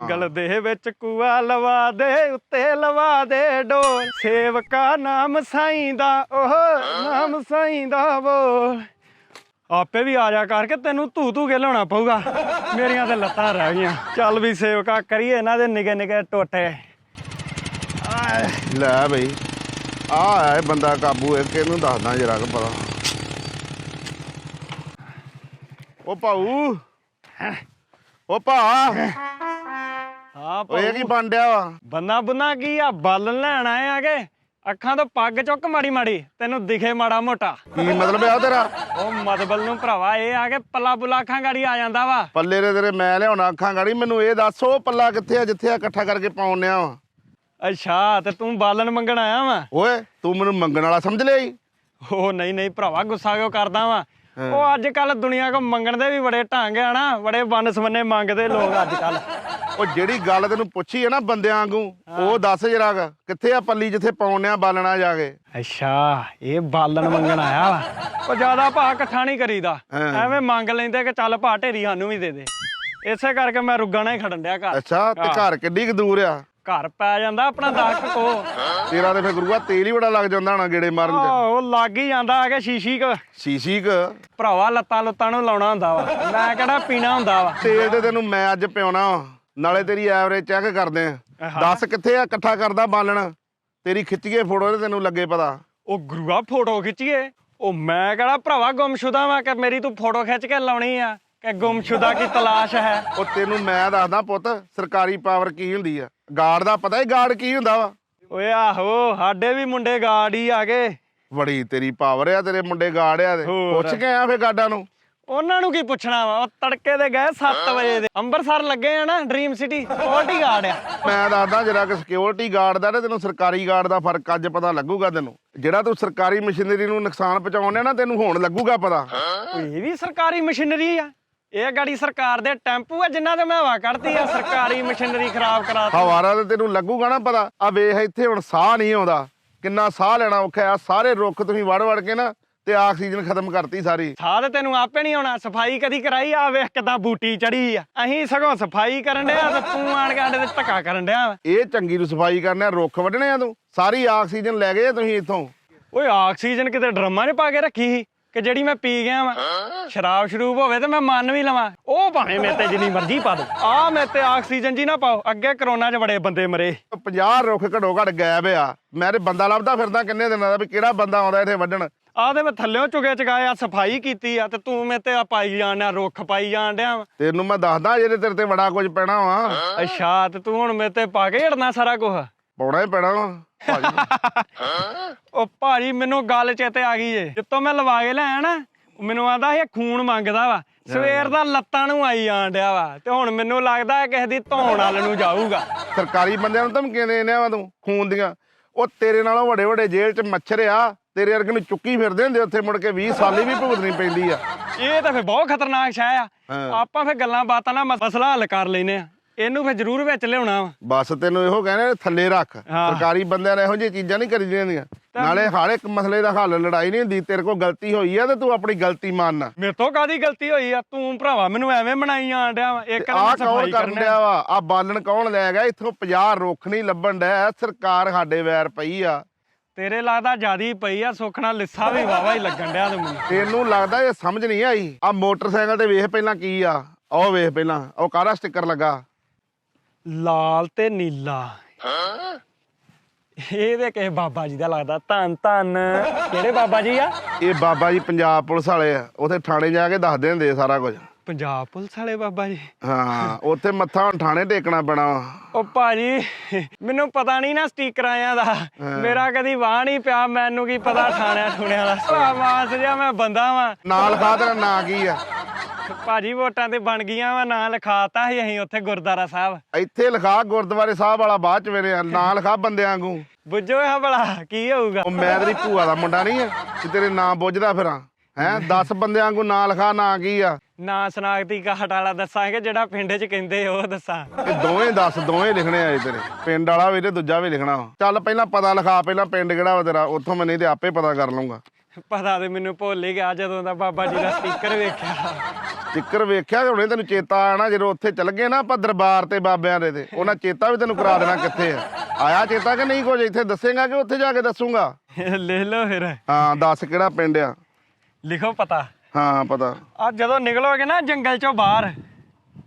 ਗਲ ਦੇ ਵਿੱਚ ਕੂਆ ਲਵਾ ਦੇ ਉੱਤੇ ਲਵਾ ਦੇ ਡੋਰ ਸੇਵਕਾ ਨਾਮ ਸਾਈਂ ਦਾ ਓਹ ਨਾਮ ਸਾਈਂ ਦਾ ਬੋਲ। ਆਪੇ ਵੀ ਆ ਜਾ ਕਰਕੇ ਤੈਨੂੰ ਧੂ ਧੂ ਕੇ ਲਾਉਣਾ ਪਊਗਾ। ਮੇਰੀਆਂ ਤੇ ਲੱਤਾਂ ਰਹਿ ਗਈਆਂ। ਚੱਲ ਵੀ ਸੇਵਕਾ ਕਰੀਏ ਇਹਨਾਂ ਦੇ ਨਿਗੇ ਨਿਗੇ ਟੋਟੇ। ਆਏ, ਲੈ ਬਈ ਆ ਹੈ ਬੰਦਾ ਕਾਬੂ ਇੱਕ ਇਹਨੂੰ ਦੱਸਦਾ ਜਰਾ ਕੁ ਪਤਾ ਉਹ ਭਾਊ। ਉਹ ਭਾ। ਹਾਂ ਉਹ ਇਹ ਕੀ ਬਣ ਡਿਆ ਵਾ? ਬੰਨਾ ਬੁੰਨਾ ਕੀ ਆ? ਬਾਲਣ ਲੈਣ ਆਏ ਆਗੇ। ਅੱਖਾਂ ਤੋਂ ਪੱਗ ਚੁੱਕ ਮਾੜੀ ਮਾੜੀ। ਤੈਨੂੰ ਦਿਖੇ ਮਾੜਾ ਮੋਟਾ। ਕੀ ਮਤਲਬ ਆ ਤੇਰਾ? ਉਹ ਮਦਬਲ ਨੂੰ ਭਰਾਵਾ ਇਹ ਆ ਕੇ ਪੱਲਾ ਪੁੱਲਾ ਅੱਖਾਂ ਗਾੜੀ ਆ ਜਾਂਦਾ ਵਾ। ਪੱਲੇ ਦੇ ਤੇਰੇ ਮੈਂ ਲਿਆਉਣਾ ਅੱਖਾਂ ਗਾੜੀ। ਮੈਨੂੰ ਇਹ ਦੱਸ ਉਹ ਪੱਲਾ ਕਿੱਥੇ ਆ ਜਿੱਥੇ ਆ ਇਕੱਠਾ ਕਰਕੇ ਪਾਉਣਿਆ ਵਾ? ਅੱਛਾ ਤੇ ਤੂੰ ਬਾਲਣ ਮੰਗਣ ਆਇਆ ਵਾ? ਓਏ ਤੂੰ ਮੈਨੂੰ ਮੰਗਣ ਵਾਲਾ ਸਮਝ ਲਿਆ ਈ? ਉਹ ਨਹੀਂ ਨਹੀਂ ਭਰਾਵਾ ਗੁੱਸਾ ਕਿਉਂ ਕਰਦਾ ਵਾ? ਉਹ ਅੱਜ ਕੱਲ ਦੁਨੀਆ ਕੋ ਮੰਗਣ ਦੇ ਵੀ ਬੜੇ ਢੰਗ ਆ ਨਾ। ਬੜੇ ਵੰਨ ਸਵੰਨੇ ਮੰਗਦੇ ਲੋਕ ਅੱਜ ਕੱਲ ਉਹ ਜਿਹੜੀ ਗੱਲ ਤੈਨੂੰ ਪੁੱਛੀ ਹੈ ਨਾ ਬੰਦਿਆਂ ਵਾਂਗੂ ਉਹ ਦੱਸ ਜਰਾ ਕੁ, ਕਿੱਥੇ ਆ ਪੱਲੀ ਜਿੱਥੇ ਪਾਉਣਿਆ ਬਾਲਣਾ ਜਾ ਕੇ? ਅੱਛਾ ਇਹ ਬਾਲਣ ਮੰਗਣ ਆਇਆ ਵਾ। ਉਹ ਜ਼ਿਆਦਾ ਭਾ ਇਕੱਠਾ ਨਹੀਂ ਕਰੀਦਾ। ਹਾਂ। ਐਵੇਂ ਮੰਗ ਲੈਂਦੇ ਕਿ ਚੱਲ ਭਾ ਢੇਰੀ ਸਾਨੂੰ ਵੀ ਦੇ ਦੇ। ਇਸੇ ਕਰਕੇ ਮੈਂ ਰੁੱਗਣਾ ਹੀ ਖੜਨ ਡਿਆ ਘਰ। ਅੱਛਾ ਤੇ ਘਰ ਕਿੱਡੀ ਕੁ ਦੂਰ ਆ? ਘਰ ਪੈ ਜਾਂਦਾ ਆਪਣਾ ਦਾਕ ਕੋ ਤੇਰਾ ਤੇ ਫੇ ਗੁਰੂਆ ਤੇਲ ਹੀ ਬੜਾ ਲੱਗ ਜਾਂਦਾ ਹੋਣਾ ਗੇੜੇ ਮਾਰਨ ਉਹ ਲੱਗ ਹੀ ਜਾਂਦਾ ਆ ਕੇ ਸ਼ੀਸ਼ੀ ਕ। ਸ਼ੀਸ਼ੀ ਕ? ਭਰਾਵਾ ਲੱਤਾਂ ਲੁੱਤਾਂ ਨੂੰ ਲਾਉਣਾ ਹੁੰਦਾ ਵਾ। ਮੈਂ ਕਿਹੜਾ ਪੀਣਾ ਹੁੰਦਾ ਵਾ। ਤੇਲ ਤੇ ਤੈਨੂੰ ਮੈਂ ਅੱਜ ਪਿਉਣਾ ਵਾ। ਨਾਲੇ ਤੇਰੀ ਐਵਰੇਜ ਚੈੱਕ ਕਰਦੇ ਆ। ਦੱਸ ਕਿੱਥੇ ਆ ਇਕੱਠਾ ਕਰਦਾ ਬਾਲਣ? ਤੇਰੀ ਖਿੱਚੀਏ ਫੋਟੋ ਤੇ ਤੈਨੂੰ ਲੱਗੇ ਪਤਾ। ਉਹ ਗੁਰੂਆ ਫੋਟੋ ਖਿੱਚੀਏ। ਉਹ ਮੈਂ ਕਿਹੜਾ ਭਰਾਵਾ ਗੁੰਮਸ਼ੁਦਾ ਵਾਂ ਕਿ ਮੇਰੀ ਤੂੰ ਫੋਟੋ ਖਿੱਚ ਕੇ ਲਾਉਣੀ ਆ ਕਿ ਗੁੰਮਸ਼ੁਦਾ ਕੀ ਤਲਾਸ਼ ਹੈ? ਉਹ ਤੈਨੂੰ ਮੈਂ ਦੱਸਦਾ ਪੁੱਤ ਸਰਕਾਰੀ ਪਾਵਰ ਕੀ ਹੁੰਦੀ ਆ? ਗਾਰਡ ਦਾ ਪਤਾ ਹੀ ਗਾਰਡ ਕੀ ਹੁੰਦਾ ਵਾ। ਓਏ ਆਹੋ ਸਾਡੇ ਵੀ ਮੁੰਡੇ ਗਾੜ ਹੀ ਆ ਗਏ। ਬੜੀ ਤੇਰੀ ਪਾਵਰ ਆ ਤੇਰੇ ਮੁੰਡੇ ਗਾਰਡ ਆ ਤੇ ਹੋਰ। ਪੁੱਛ ਕੇ ਆ ਫੇ ਗਾਰਡਾਂ ਨੂੰ। ਉਹਨਾਂ ਨੂੰ ਕੀ ਪੁੱਛਣਾ ਵਾ? ਉਹ ਤੜਕੇ ਦੇ ਗਏ 7 ਵਜੇ ਦੇ। ਅੰਮ੍ਰਿਤਸਰ ਲੱਗੇ ਆ ਨਾ ਡ੍ਰੀਮ ਸਿਟੀ ਸਕਿਉਰਟੀ ਗਾਰਡ ਆ। ਮੈਂ ਦੱਸਦਾ ਜਰਾ ਕਿ ਸਿਕਿਉਰਿਟੀ ਗਾਰਡ ਦਾ ਤੇ ਤੈਨੂੰ ਸਰਕਾਰੀ ਗਾਰਡ ਦਾ ਫ਼ਰਕ ਅੱਜ ਪਤਾ ਲੱਗੂਗਾ ਤੈਨੂੰ। ਜਿਹੜਾ ਤੂੰ ਸਰਕਾਰੀ ਮਸ਼ੀਨਰੀ ਨੂੰ ਨੁਕਸਾਨ ਪਹੁੰਚਾਉਂਦਾ ਨਾ ਤੈਨੂੰ ਹੁਣ ਲੱਗੂਗਾ ਪਤਾ। ਇਹ ਵੀ ਸਰਕਾਰੀ ਮਸ਼ੀਨਰੀ ਆ। ਇਹ ਗਾੜੀ ਸਰਕਾਰ ਦੇ ਟੈਂਪੂ ਆ ਜਿਨ੍ਹਾਂ ਤੇ ਮੈਂ ਹਵਾ ਕੱਢਦੀ ਆ ਸਰਕਾਰੀ ਮਸ਼ੀਨਰੀ ਖਰਾਬ ਕਰਾਤੀ ਹਵਾਰਾ ਤੇ ਤੈਨੂੰ ਲੱਗੂਗਾ ਨਾ ਪਤਾ। ਆ ਵੇਖ ਇੱਥੇ ਹੁਣ ਸਾਹ ਨਹੀਂ ਆਉਂਦਾ। ਕਿੰਨਾ ਸਾਹ ਲੈਣਾ ਔਖਾ ਆ ਸਾਰੇ ਰੁੱਖ ਤੁਸੀਂ ਵੜ ਵੜ ਕੇ ਨਾ ਤੇ ਆਕਸੀਜਨ ਖਤਮ ਕਰਤੀ ਸਾਰੀ। ਸਾਹ ਤੇ ਤੈਨੂੰ ਆਪੇ ਨਹੀਂ ਆਉਣਾ ਸਫ਼ਾਈ ਕਦੀ ਕਰਾਈ ਆ ਵੇਖ ਕਿਦਾਂ ਬੂਟੀ ਚੜੀ ਆ। ਅਸੀਂ ਸਗੋਂ ਸਫ਼ਾਈ ਕਰਨ ਡਿਆ ਤੇ ਤੂੰ ਆਣ ਕੇ ਸਾਡੇ ਤੇ ਧੱਕਾ ਕਰਨ ਡਿਆ। ਇਹ ਚੰਗੀ ਨੂੰ ਸਫ਼ਾਈ ਕਰਨਾ ਰੁੱਖ ਵੱਢਣੇ ਆ ਤੂੰ। ਸਾਰੀ ਆਕਸੀਜਨ ਲੈ ਗਏ ਤੁਸੀਂ ਇੱਥੋਂ। ਓਏ ਆਕਸੀਜਨ ਕਿਤੇ ਡਰਮਾਂ 'ਚ ਪਾ ਕੇ ਰੱਖੀ ਸੀ ਕਿ ਜਿਹੜੀ ਮੈਂ ਪੀ ਗਿਆ ਵਾਂ। ਸ਼ਰਾਬ ਸ਼ਰੂਬ ਹੋਵੇ ਤੇ ਮੈਂ ਮੰਨ ਵੀ ਲਵਾਂ। ਉਹ ਭਾਵੇਂ ਮੇਰੇ ਤੇ ਜਿੰਨੀ ਮਰਜ਼ੀ ਪਾ ਦੋ। ਆ ਮੇਰੇ ਤੇ ਆਕਸੀਜਨ ਜੀ ਨਾ ਪਾਓ। ਅੱਗੇ ਕਰੋਨਾ 'ਚ ਬੜੇ ਬੰਦੇ ਮਰੇ। 50 ਰੁੱਖ ਘੜੋ ਘੜ ਗਾਇਬ ਆ। ਮੈਂ ਤੇ ਬੰਦਾ ਲੱਭਦਾ ਫਿਰਦਾ ਕਿੰਨੇ ਦਿਨਾਂ ਦਾ ਵੀ ਕਿਹੜਾ ਬੰਦਾ ਆਉਂਦਾ ਇੱਥੇ ਵੱਢਣ। ਆ ਤੇ ਮੈਂ ਥੱਲਿਓਂ ਚੁਗੇ ਚਗਾਏ ਆ ਸਫ਼ਾਈ ਕੀਤੀ ਆ ਤੇ ਤੂੰ ਮੇਰੇ ਤੇ ਆ ਪਾਈ ਜਾਣਿਆ ਰੁੱਖ ਪਾਈ ਜਾਣ ਡਿਆ ਵਾਂ। ਤੈਨੂੰ ਮੈਂ ਦੱਸਦਾ ਜਿਹੜੇ ਤੇਰੇ ਤੇ ਬੜਾ ਕੁਝ ਪੈਣਾ ਵਾ। ਅੱਛਾ ਤੇ ਤੂੰ ਹੁਣ ਮੇਰੇ ਤੇ ਪਾ ਕੇ ਹੜਨਾ ਸਾਰਾ ਕੁਝ ਪਾਉਣਾ ਹੀ ਪੈਣਾ ਵਾ। ਭਾਜੀ। ਉਹ ਭਾਜੀ ਮੈਨੂੰ ਗੱਲ ਚੇਤੇ ਆ ਗਈ ਏ ਜਿੱਤੋਂ ਮੈਂ ਲਵਾ ਕੇ ਨਾ ਉਹ ਮੈਨੂੰ ਆਂਦਾ ਇਹ ਖੂਨ ਮੰਗਦਾ ਵਾ। ਸਵੇਰ ਦਾ ਲੱਤਾਂ ਨੂੰ ਆਈ ਜਾਣ ਡਿਆ ਵਾ। ਤੇ ਹੁਣ ਮੈਨੂੰ ਲੱਗਦਾ ਕਿਸੇ ਦੀ ਧੌਣ ਵੱਲ ਨੂੰ ਜਾਊਗਾ। ਸਰਕਾਰੀ ਬੰਦਿਆਂ ਨੂੰ ਧਮਕੀਆਂ ਦੇਣੇ ਆ ਤੂੰ ਖੂਨ ਦੀਆਂ। ਉਹ ਤੇਰੇ ਨਾਲੋਂ ਵੱਡੇ ਵੱਡੇ ਜੇਲ੍ਹ 'ਚ ਮੱਛਰ ਆ। ਤੇਰੇ ਵਰਗੇ ਨੂੰ ਚੁੱਕੀ ਫਿਰਦੇ ਹੁੰਦੇ ਉੱਥੇ ਮੁੜ ਕੇ 20 ਸਾਲੀ ਵੀ ਭੁਗਤਣੀ ਪੈਂਦੀ ਆ। ਇਹ ਤਾਂ ਫੇ ਬਹੁਤ ਖਤਰਨਾਕ ਸ਼ੈ ਆ। ਆਪਾਂ ਫੇ ਗੱਲਾਂ ਬਾਤਾਂ ਨਾਲ ਮਸਲਾ ਹੱਲ ਕਰ ਲੈਨੇ ਆ। ਇਹਨੂੰ ਫੇ ਜ਼ਰੂਰ ਵਿੱਚ ਲਿਆਉਣਾ ਵਾ। ਬਸ ਤੈਨੂੰ ਇਹੋ ਕਹਿੰਦੇ ਥੱਲੇ ਰੱਖ। ਸਰਕਾਰੀ ਬੰਦਿਆਂ ਨੇ ਇਹੋ ਜਿਹੀਆਂ ਚੀਜ਼ਾਂ ਨਹੀਂ ਕਰੀਦੀਆਂ ਹੁੰਦੀਆਂ। ਨਾਲੇ ਹਰ ਇੱਕ ਮਸਲੇ ਦਾ ਹੱਲ ਲੜਾਈ ਨਹੀਂ ਹੁੰਦੀ ਤੇਰੇ ਕੋਲ ਗਲਤੀ ਹੋਈ ਆ ਤੇ ਤੂੰ ਆਪਣੀ ਗਲਤੀ ਮੰਨ ਮੇਰੇ ਤੋਂ ਕਾਦੀ ਗਲਤੀ ਹੋਈ ਆ? ਤੂੰ ਭਰਾਵਾ ਮੈਨੂੰ ਐਵੇਂ ਬਣਾਈ ਜਾਣ ਡਿਆ ਵਾ। ਇੱਕ ਕੌਣ ਸਫ਼ਾਈ ਕਰਨ ਕਰਨ ਡਿਆ। ਵਾ? ਆ ਬਾਲਣ ਕੌਣ ਲੈ ਗਿਆ? ਇੱਥੋਂ 50 ਰੁੱਖ ਨਹੀਂ ਲੱਭਣ ਡਿਆ। ਸਰਕਾਰ ਸਾਡੇ ਵੈਰ ਪਈ ਆ। ਤੇਰੇ ਲੱਗਦਾ ਜਿਆਦੀ ਪਈ ਆ ਸੁਖਣਾ ਲਿੱਸਾ ਵੀ ਵਾਵਾ ਹੀ ਲੱਗਣ ਡਿਆ ਤੇ ਮੈਨੂੰ। ਤੈਨੂੰ ਲੱਗਦਾ ਇਹ ਸਮਝ ਨਹੀਂ ਆਈ। ਆ ਮੋਟਰਸਾਈਕਲ ਤੇ ਵੇਖ ਪਹਿਲਾਂ ਕੀ ਆ ਉਹ ਵੇਖ ਪਹਿਲਾਂ ਉਹ ਕਾਹਦਾ ਸਟicker ਲੱਗਾ? ਲਾਲ ਤੇ ਨੀਲਾ। ਇਹ ਤੇ ਕਿਸੇ ਬਾਬਾ ਜੀ ਦਾ ਲੱਗਦਾ ਧੰਨ ਧੰਨ। ਕਿਹੜੇ ਬਾਬਾ ਜੀ ਆ? ਇਹ ਬਾਬਾ ਜੀ ਪੰਜਾਬ ਪੁਲਿਸ ਵਾਲੇ ਆ ਉਥੇ ਥਾਣੇ ਜਾ ਕੇ ਦੱਸਦੇ ਹੁੰਦੇ ਆ ਸਾਰਾ ਕੁਝ। ਪੰਜਾਬ ਪੁਲਿਸ ਵਾਲੇ ਬਾਬਾ ਜੀ। ਹਾਂ ਉੱਥੇ ਮੱਥਾ ਹੁਣ ਥਾਣੇ ਟੇਕਣਾ ਪੈਣਾ ਉਹ ਭਾਜੀ ਮੈਨੂੰ ਪਤਾ ਨਹੀਂ ਨਾ ਆਇਆਂ ਦਾ। ਮੇਰਾ ਕਦੀ ਵਾਹ ਨਹੀਂ ਪਿਆ ਮੈਨੂੰ ਕੀ ਪਤਾ ਠਾਣਿਆ ਠੂਣਿਆਂ ਦਾ। ਮਾਸ ਜਿਹਾ ਮੈਂ ਬੰਦਾ ਵਾਂ। ਨਾਲ ਖਾ ਤੇਰਾ ਨਾਂ ਕੀ ਆ? ਭਾਜੀ ਵੋਟਾਂ ਤੇ ਬਣ ਗਈਆਂ ਵਾ ਨਾਂ ਲਿਖਾਤਾ ਸੀ ਅਸੀਂ ਉੱਥੇ ਗੁਰਦਾਰਾ ਸਾਹਿਬ। ਇੱਥੇ ਲਿਖਾ ਗੁਰਦੁਆਰੇ ਸਾਹਿਬ ਵਾਲਾ ਬਾਅਦ ਚ ਮੇਰੇ ਨਾਂ ਲਿਖਾ ਬੰਦਿਆਂ ਵਾਂਗੂ। ਬੁੱਝੋ ਇਹ ਭਲਾ ਕੀ ਹੋਊਗਾ? ਉਹ ਮੈਂ ਤੇਰੀ ਭੂਆ ਦਾ ਮੁੰਡਾ ਨਹੀਂ ਆ ਕਿ ਤੇਰੇ ਨਾਂ ਬੁੱਝਦਾ ਫਿਰਾਂ। ਹੈ 10 ਬੰਦਿਆਂ ਵਾਂਗੂ ਨਾਂ ਲਿਖਾ ਨਾਂ ਕੀ ਆ? ਨਾਂ ਸਨਾਗਤੀ ਕਾਹਟ ਵਾਲਾ ਦੱਸਾਂਗੇ ਜਿਹੜਾ ਪਿੰਡ 'ਚ ਕਹਿੰਦੇ ਉਹ ਦੱਸਾਂ। ਇਹ ਦੋਵੇਂ 10 ਦੋਵੇਂ ਲਿਖਣੇ ਆਏ ਤੇਰੇ ਪਿੰਡ ਵਾਲਾ ਵੀ ਤੇ ਦੂਜਾ ਵੀ ਲਿਖਣਾ। ਚੱਲ ਪਹਿਲਾਂ ਪਤਾ ਲਿਖਾ ਪਹਿਲਾਂ ਪਿੰਡ ਕਿਹੜਾ ਵਾ ਤੇਰਾ ਉੱਥੋਂ ਮੈਂ ਨਹੀਂ ਤੇ ਆਪੇ ਪਤਾ ਕਰ ਲਊਂਗਾ। ਪਤਾ ਤੇ ਮੈਨੂੰ ਭੁੱਲ ਹੀ ਗਿਆ ਜਦੋਂ ਦਾ ਬਾਬਾ ਜੀ ਦਾ ਸਪੀਕਰ ਵੇਖਿਆ। ਚੱਕਰ ਵੇਖਿਆ ਹੁਣੇ ਤੈਨੂੰ ਚੇਤਾ ਆਣਾ ਜਦੋਂ ਉੱਥੇ ਚੱਲ ਗਏ ਨਾ ਆਪਾਂ ਦਰਬਾਰ ਤੇ ਬਾਬਿਆਂ ਦੇ ਤੇ ਉਹਨਾਂ ਚੇਤਾ ਵੀ ਤੈਨੂੰ ਕਰਾ ਦੇਣਾ ਕਿੱਥੇ ਆ। ਆਇਆ ਚੇਤਾ ਕਿ ਨਹੀਂ ਕੁਝ? ਇੱਥੇ ਦੱਸੇਗਾ ਕਿ ਉੱਥੇ ਜਾ ਕੇ ਦੱਸੂਗਾ? ਲੈ ਲਓ ਫਿਰ। ਹਾਂ ਦੱਸ ਕਿਹੜਾ ਪਿੰਡ ਆ? ਲਿਖੋ ਪਤਾ। ਹਾਂ ਪਤਾ। ਆ ਜਦੋਂ ਨਿਕਲੋਗੇ ਨਾ ਜੰਗਲ ਚੋਂ ਬਾਹਰ।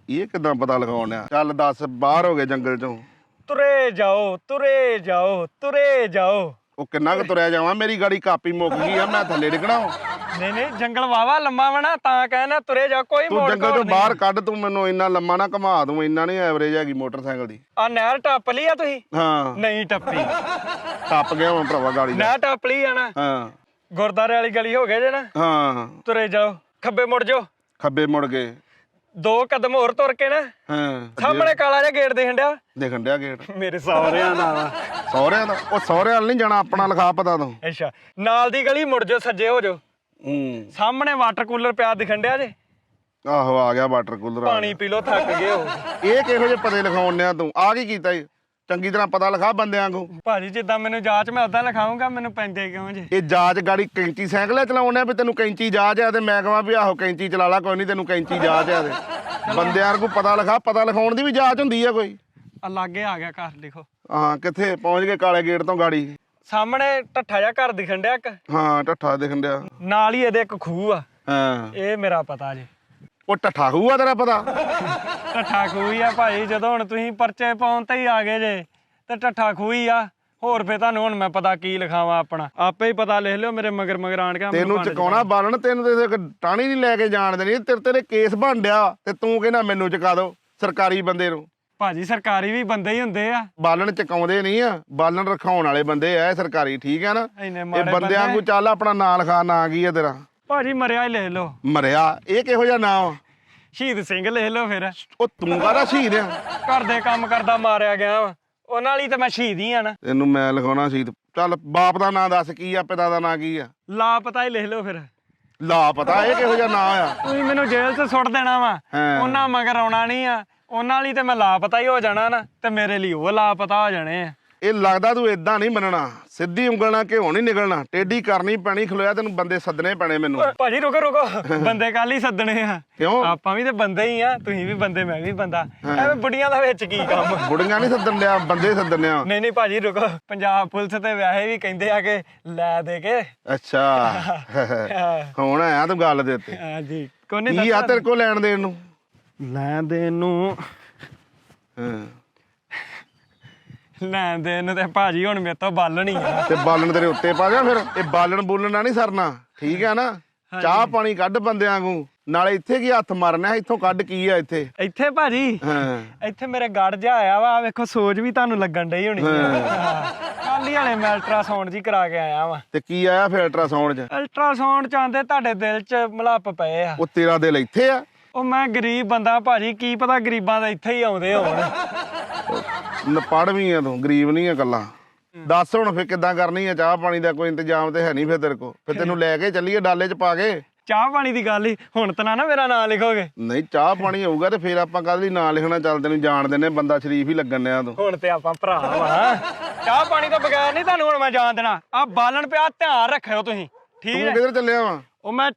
ਇਹ ਕਿਦਾਂ ਪਤਾ ਲਗਾਉਣਿਆ ਚੱਲ ਦੱਸ ਬਾਹਰ ਹੋ ਗਏ ਜੰਗਲ ਚੋਂ। ਤੁਰੇ ਜਾਓ ਤੁਰੇ ਜਾਓ ਤੁਰੇ ਜਾਓ। ਉਹ ਕਿੰਨਾ ਕੁ ਤੁਰਿਆ ਜਾਵਾਂ? ਮੇਰੀ ਗਾੜੀ ਕਾਪੀ ਮੁੱਕ ਗਈ ਆ ਮੈਂ ਥੱਲੇ ਡਿੱਗਣਾ। ਨਹੀਂ ਨਹੀਂ ਜੰਗਲ ਵਾਵਾ ਲੰਮਾ ਵਣਾ ਤਾਂ ਕਹਿੰਦਾ ਤੁਰੇ ਜਾ ਕੋਈ ਤੂੰ ਮੋੜ ਜੰਗਲ ਚੋਂ ਨਹੀਂ। ਬਾਹਰ ਕੱਢ ਤੂੰ ਮੈਨੂੰ ਇੰਨਾ ਲੰਮਾ ਨਾ ਘੁਮਾ ਦੂੰ ਇੰਨਾ ਨਹੀਂ ਐਵਰੇਜ ਹੈਗੀ ਮੋਟਰਸਾਈਕਲ ਦੀ। ਆ ਨਹਿਰ ਟੱਪ ਲਈ ਆ ਤੁਸੀਂ? ਹਾਂ। ਨਹੀਂ ਟੱਪੀ। ਟੱਪ ਗਿਆ ਮੈਂ ਭਰਾਵਾ ਗਾੜੀ ਦਾ। ਨਹਿਰ ਟੱਪ ਲਈ ਆ ਨਾ? ਹਾਂ। ਗੁਰਦਾਰੇ ਵਾਲੀ ਗਲੀ ਹੋ ਗਏ ਜੇ ਨਾ? ਹਾਂ। ਤੁਰੇ ਜਾਓ ਖੱਬੇ ਮੁੜ ਜਾਓ। ਖੱਬੇ ਮੁੜ ਗਏ। ਦੋ ਕਦਮ ਹੋਰ ਤੁਰ ਕੇ ਨਾ ਹਾਂ ਸਾਹਮਣੇ ਕਾਲਾ ਜਿਹਾ ਗੇਟ ਦੇਖਣ ਡਿਆ। ਦੇਖਣ ਡਿਆ ਗੇਟ। ਮੇਰੇ ਸਹੁਰਿਆਂ ਦਾ। ਸਹੁਰਿਆਂ ਦਾ? ਉਹ ਸਹੁਰਿਆਂ ਵੱਲ ਨਹੀਂ ਜਾਣਾ ਆਪਣਾ ਲਿਖਾ ਪਤਾ ਤੂੰ। ਅੱਛਾ ਨਾਲ ਦੀ ਗਲੀ ਮੁੜ ਜਾਓ ਸੱਜੇ ਹੋ ਜਾਓ। ਹੂੰ। ਸਾਹਮਣੇ ਵਾਟਰ ਕੂਲਰ ਪਿਆ ਦਿਖਣ ਡਿਆ ਜੇ। ਆਹੋ ਆ ਗਿਆ ਵਾਟਰ ਕੂਲਰ ਪਾਣੀ ਪੀ ਲਓ ਥੱਕ ਗਏ ਹੋ। ਇਹ ਕਿਹੋ ਜਿਹੇ ਪਤੇ ਲਿਖਾਉਣਿਆ ਤੂੰ? ਆ ਕੀ ਕੀਤਾ ਈ ਚੰਗੀ ਤਰ੍ਹਾਂ ਪਤਾ ਲਿਖਾ ਬੰਦਿਆਂ ਨੂੰ ਭਾਜੀ ਜਿੱਦਾਂ ਮੈਨੂੰ ਜਾਂਚ ਮੈਂ ਉਦਾਂ ਲਿਖਾਉਂਗਾ ਮੈਨੂੰ ਪੈਂਦੇ ਕਿਉਂ ਜੇ? ਇਹ ਜਾਜ ਗਾੜੀ ਕੈਂਚੀ ਸਾਈਕਲ ਚਲਾਉਣਿਆ ਵੀ ਤੈਨੂੰ ਕੈਂਚੀ ਜਾਜ ਆ ਤੇ ਮੈਂ ਕਹਾਂ ਵੀ ਆਹੋ ਕੈਂਚੀ ਚਲਾ ਲਾ ਕੋਈ ਨਹੀਂ ਤੈਨੂੰ ਕੈਂਚੀ ਜਾਜ ਆ ਤੇ। ਬੰਦਿਆਂ ਨੂੰ ਪਤਾ ਲਿਖਾ ਪਤਾ ਲਿਖਾਉਣ ਦੀ ਵੀ ਜਾਚ ਹੁੰਦੀ ਆ ਕੋਈ। ਆ ਲਾਗੇ ਆ ਗਿਆ ਘਰ ਲਿਖੋ ਹਾਂ ਕਿੱਥੇ? ਪਹੁੰਚ ਗਏ ਕਾਲੇ ਗੇਟ ਤੋਂ ਗਾੜੀ। ਸਾਹਮਣੇ ਠੱਠਾ ਜਿਹਾ ਘਰ ਦਿਖਣ ਡਿਆ ਇੱਕ। ਹਾਂ ਢੱਠਾ ਦਿਖਣ ਡਿਆ। ਨਾਲ ਹੀ ਇਹਦੇ ਇੱਕ ਖੂਹ ਆ। ਹਾਂ। ਇਹ ਮੇਰਾ ਪਤਾ ਜੇ। ਉਹ ਢੱਠਾ ਖੂਆ ਤੇਰਾ ਪਤਾ। ਠੱਠਾ ਹੀ ਆ ਭਾਈ ਜਦੋਂ ਹੁਣ ਤੁਸੀਂ ਪਰਚੇ ਪਾਉਣ ਤੇ ਹੀ ਆ ਗਏ ਜੇ ਤੇ ਠੱਠਾ ਹੀ ਆ। ਹੋਰ ਫੇ ਤੁਹਾਨੂੰ ਹੁਣ ਮੈਂ ਪਤਾ ਕੀ ਲਿਖਾਵਾਂ ਆਪਣਾ। ਆਪੇ ਹੀ ਪਤਾ ਲਿਖ ਲਿਓ ਮੇਰੇ ਮਗਰ ਮਗਰ ਆਣ ਕੇ ਤੈਨੂੰ ਚਕਾਉਣਾ ਬਾਲਣ ਤੈਨੂੰ ਤੇ ਇੱਕ ਟਾਣੀ ਨਹੀਂ ਲੈ ਕੇ ਜਾਣ ਦੇਣੀ ਤੇਰੇ ਤੇਰੇ ਕੇਸ ਬਣ ਡਿਆ ਤੇ ਤੂੰ ਕਹਿੰਦਾ ਮੈਨੂੰ ਚਕਾ ਦੋ ਸਰਕਾਰੀ ਬੰਦੇ ਨੂੰ। ਭਾਜੀ ਸਰਕਾਰੀ ਵੀ ਬੰਦੇ ਹੀ ਹੁੰਦੇ ਆ। ਬਾਲਣ ਚਕਾਉਂਦੇ ਨਹੀਂ ਆ ਬਾਲਣ ਰਖਾਉਣ ਵਾਲੇ ਬੰਦੇ ਆ ਸਰਕਾਰੀ ਠੀਕ ਆ ਨਾ? ਇਹ ਬੰਦਿਆਂ ਬੰਦੇ ਨੂੰ ਚੱਲ ਆਪਣਾ ਨਾਂ ਲਿਖਾ ਨਾਂ ਕੀ ਆ ਤੇਰਾ? ਭਾਜੀ ਮਰਿਆ ਹੀ ਲਿਖ ਲਓ। ਮਰਿਆ ਇਹ ਕਿਹੋ ਜਿਹਾ ਨਾਂ ਸ਼ਹੀਦ ਸਿੰਘ ਲਿਖ ਲਓ ਫਿਰ। ਉਹ ਤੂੰ ਕਾਹਦਾ ਸ਼ਹੀਦ ਆ? ਘਰ ਦੇ ਕੰਮ ਕਰਦਾ ਮਾਰਿਆ ਗਿਆ ਵਾ। ਉਹਨਾਂ ਲਈ ਤਾਂ ਮੈਂ ਸ਼ਹੀਦ ਹੀ ਆ ਨਾ। ਤੈਨੂੰ ਮੈਂ ਲਿਖਾਉਣਾ ਸ਼ਹੀਦ ਚੱਲ ਬਾਪ ਦਾ ਨਾਂ ਦੱਸ ਕੀ ਆ ਪਿਤਾ ਦਾ ਨਾਂ ਕੀ ਆ? ਲਾਪਤਾ ਹੀ ਲਿਖ ਲਓ ਫਿਰ। ਲਾ ਪਤਾ ਇਹ ਕਿਹੋ ਜਿਹਾ ਨਾਂ ਆ? ਤੁਸੀਂ ਮੈਨੂੰ ਜੇਲ੍ਹ 'ਚ ਸੁੱਟ ਦੇਣਾ ਵਾ। ਹਾਂ। ਉਹਨਾਂ ਮਗਰ ਆਉਣਾ ਨਹੀਂ ਆ। ਉਹਨਾਂ ਲਈ ਤੇ ਮੈਂ ਲਾਪਤਾ ਹੀ ਹੋ ਜਾਣਾ ਨਾ ਤੇ ਮੇਰੇ ਲਈ ਉਹ ਲਾਪਤਾ ਹੋ ਜਾਣੇ ਆ। ਇਹ ਲੱਗਦਾ ਤੂੰ ਇਦਾਂ ਨਹੀਂ ਮੰਨਣਾ। ਸਿੱਧੀ ਉਂਗਲ ਨਾਲ ਘਿਓ ਨਹੀਂ ਨਿਕਲਣਾ। ਟੇਢੀ ਕਰਨੀ ਪੈਣੀ ਖਲੋਇਆ ਤੈਨੂੰ ਬੰਦੇ ਸੱਦਣੇ ਪੈਣੇ ਮੈਨੂੰ। ਭਾਜੀ ਰੁਕੋ ਰੁਕੋ। ਬੰਦੇ ਕੱਲ ਹੀ ਸੱਦਣੇ ਆ। ਕਿਉਂ? ਆਪਾਂ ਵੀ ਤੇ ਬੰਦੇ ਹੀ ਆ ਤੁਸੀਂ ਵੀ ਬੰਦੇ ਮੈਂ ਵੀ ਬੰਦਾ। ਐਵੇਂ ਬੁੱਢੀਆਂ ਦਾ ਵਿੱਚ ਕੀ ਕੰਮ? ਬੁੜੀਆਂ ਨਹੀਂ ਸੱਦਣ ਡਿਆ ਬੰਦੇ ਸੱਦਣੇ ਆ ਨਹੀਂ ਨਹੀਂ ਭਾਜੀ ਰੁਕੋ। ਪੰਜਾਬ ਪੁਲਿਸ ਤੇ ਵੈਸੇ ਵੀ ਕਹਿੰਦੇ ਆ ਕਿ ਲੈ ਦੇ ਕੇ। ਅੱਛਾ। ਹੁਣ ਆਇਆ ਤੂੰ ਗੱਲ ਦੇ ਉੱਤੇ। ਹਾਂਜੀ ਕੋਨੇ ਕੀ ਆ ਤੇਰੇ ਕੋਲ ਲੈਣ ਦੇਣ ਨੂੰ? ਲੈਣ ਦੇਣ ਨੂੰ? ਹਾਂ। ਲੈਣ ਦੇਣ ਨੂੰ ਤੇ ਭਾਜੀ ਹੁਣ ਮੇਰੇ ਤੋਂ ਬੱਲ ਨਹੀਂ ਆ। ਤੇ ਬਾਲਣ ਤੇਰੇ ਉੱਤੇ ਪਾ ਜਾ ਫਿਰ? ਇਹ ਬਾਲਣ ਬੋਲਣ ਨਾਲ ਨਹੀਂ ਸਰਨਾ। ਠੀਕ ਆ ਨਾ? ਚਾਹ ਪਾਣੀ ਕੱਢ ਬੰਦਿਆਂ ਨੂੰ ਨਾਲੇ ਇੱਥੇ ਕੀ ਹੱਥ ਮਾਰਨਾ ਇੱਥੋਂ ਕੱਢ ਕੀ ਆ ਇੱਥੇ? ਇੱਥੇ ਭਾਜੀ? ਹਾਂ। ਇੱਥੇ ਮੇਰੇ ਗੜ ਜਾ ਆਇਆ ਵਾ। ਆਹ ਵੇਖੋ ਸੋਜ ਵੀ ਤੁਹਾਨੂੰ ਲੱਗਣ ਡਈ ਹੋਣੀ। ਕੱਲ ਹੀ ਹਲੇ ਮੈਂ ਅਲਟਰਾਸਾਊਂਡ ਜੀ ਕਰਾ ਕੇ ਆਇਆ ਵਾ। ਤੇ ਕੀ ਆਇਆ ਫਿਰ ਅਲਟਰਾਸਾਊਂਡ 'ਚ? ਅਲਟਰਾਸਾਊਂਡ ਚ ਆਂਦੇ ਤੁਹਾਡੇ ਦਿਲ 'ਚ ਮਲੱਪ ਪਏ ਆ। ਉਹ ਤੇਰਾ ਦਿਲ ਇੱਥੇ ਆ? ਉਹ ਮੈਂ ਗਰੀਬ ਬੰਦਾ ਭਾਜੀ। ਕੀ ਪਤਾ ਗਰੀਬਾਂ ਦੇ ਇੱਥੇ ਹੀ ਆਉਂਦੇ ਹੋਣ। ਨਪੜ ਵੀ ਆ ਤੂੰ ਗਰੀਬ ਨਹੀਂ ਆ ਕੱਲਾ। ਦੱਸ ਹੁਣ ਫਿਰ ਕਿੱਦਾਂ ਕਰਨੀ ਆ ਚਾਹ ਪਾਣੀ ਦਾ ਕੋਈ ਇੰਤਜ਼ਾਮ ਤੇ ਹੈ ਨਹੀਂ ਫਿਰ ਤੇਰੇ ਕੋ ਫਿਰ ਤੈਨੂੰ ਲੈ ਕੇ ਚੱਲੀਏ ਡਾਲੇ 'ਚ ਪਾ ਕੇ। ਚਾਹ ਪਾਣੀ ਦੀ ਗੱਲ ਹੀ ਹੁਣ ਤਾਂ ਨਾ ਮੇਰਾ ਨਾਂ ਲਿਖੋਗੇ। ਨਹੀਂ ਚਾਹ ਪਾਣੀ ਹੋਊਗਾ ਤੇ ਫਿਰ ਆਪਾਂ ਕੱਲ ਲਈ ਨਾਂ ਲਿਖਣਾ ਚੱਲ ਤੈਨੂੰ ਜਾਣ ਦਿੰਨੇ ਬੰਦਾ ਸ਼ਰੀਫ ਹੀ ਲੱਗਣ ਡਿਆ ਤੂੰ। ਹੁਣ ਤੇ ਆਪਾਂ ਭਰਾ ਵਾ ਚਾਹ ਪਾਣੀ ਤੋਂ ਬਗੈਰ ਨਹੀਂ ਤੁਹਾਨੂੰ ਹੁਣ ਮੈਂ ਜਾਣ ਦੇਣਾ। ਆ ਬਾਲਣ ਪਿਆ ਧਿਆਨ ਰੱਖਿਓ ਤੁਸੀਂ। ਠੀਕ ਤੂੰ ਹੈ। ਕਿੱਧਰ ਚੱਲਿਆ ਵਾ? ਉਹ ਮੈਂ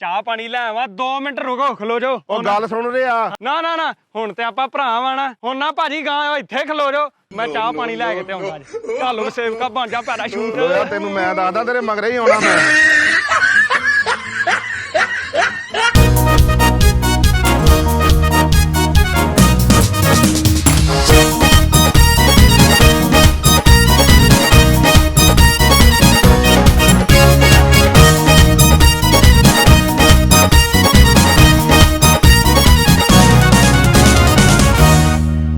ਚਾਹ ਪਾਣੀ ਲੈ ਆਵਾਂ 2 ਮਿੰਟ ਰੁਕੋ ਖਲੋ ਜਾਓ। ਉਹ ਗੱਲ ਸੁਣ ਰਿਹਾ। ਨਾ ਨਾ ਨਾ ਹੁਣ ਤੇ ਆਪਾਂ ਭਰਾ ਵਾਣਾ ਹੁਣ ਨਾ ਭਾਜੀ ਗਾਂ ਇੱਥੇ ਖਲੋ ਜਾਓ। ਮੈਂ ਚਾਹ ਪਾਣੀ ਲੈ ਕੇ ਤੇ ਆਉਂਦਾ ਜੀ। ਚੱਲ ਸੇਵਕਾ ਬਣ ਜਾ ਪੈਰਾਸ਼ੂਟ। ਓਏ ਤੈਨੂੰ ਮੈਂ ਦੱਸਦਾ ਤੇਰੇ ਮਗਰੇ ਹੀ ਆਉਣਾ ਮੈਂ।